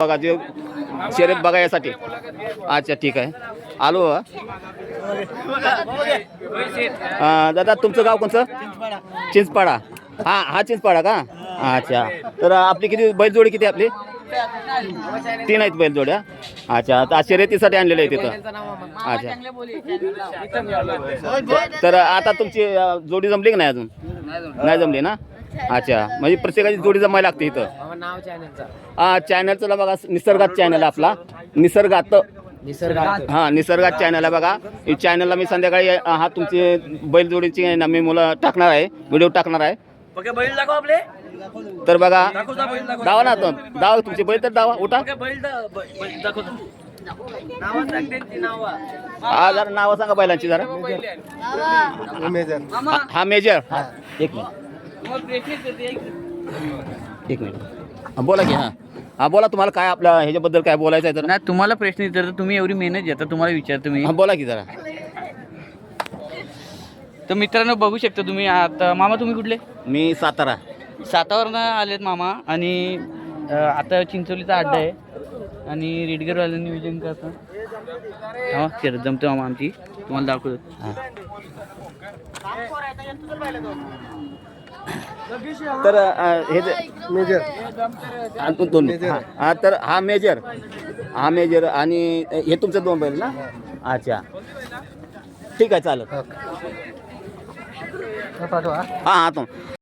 बघा ते शर्यत बघायसाठी अच्छा ठीक आहे. आलो हा. दादा तुमचं गाव कोणचं? चिंचपाडा. हा हा चिंचपाडा का? अच्छा. तर आपली किती बैलजोडी किती आपली? तीन आहेत बैलजोड्या. अच्छा तर शर्यतीसाठी आणलेले आहे तिथं अच्छा. तर आता तुमची जोडी जमली की नाही अजून? नाही जमली ना? अच्छा. म्हणजे प्रत्येकाची जोडी जमायला लागते इथं. नाव चॅनलचा हा चॅनलचं बघा निसर्गात चॅनल आपला. निसर्गात. निसर्गात. हा निसर्गात चॅनल आहे बघा. ही चॅनलला मी संध्याकाळी हा तुमची बैलजोडीची ना मी मुलं टाकणार आहे. व्हिडिओ टाकणार आहे. बैल दाखव आपले. तर बघा दावा ना तो. दावा तुमचे बैल तर दावा. उठा. बैल दाखव. हा जरा नावं सांगा बैलांची जरा. हा- हा मेजर. एक मिनिट. एक मिनिट. हा, बोला की हा. हा बोला तुम्हाला काय आपल्या ह्याच्याबद्दल काय बोलायचं आहे तर? नाही तुम्हाला प्रश्न विचारतो तुम्ही एवढी मेहनत घेता तुम्हाला विचारतो मी. हा बोला की जरा. तर मित्रांनो बघू शकता तुम्ही आता मामा तुम्ही कुठले? मी सातारा. सातावरनं आलेत मामा आणि अ, आता चिंचोलीचा अड्डा आहे. आणि रेडगरवाल्यांनी नियोजन करतात हा शरद जमतो मामा आमची. तुम्हाला दाखवतो. हा. तर अं, हे जे हा, दोन- दोन. हा, हा तर हा मेजर. हा मेजर आणि हे तुमचं दोन बैल ना? अच्छा. ठीक आहे चालेल. हा हा तो.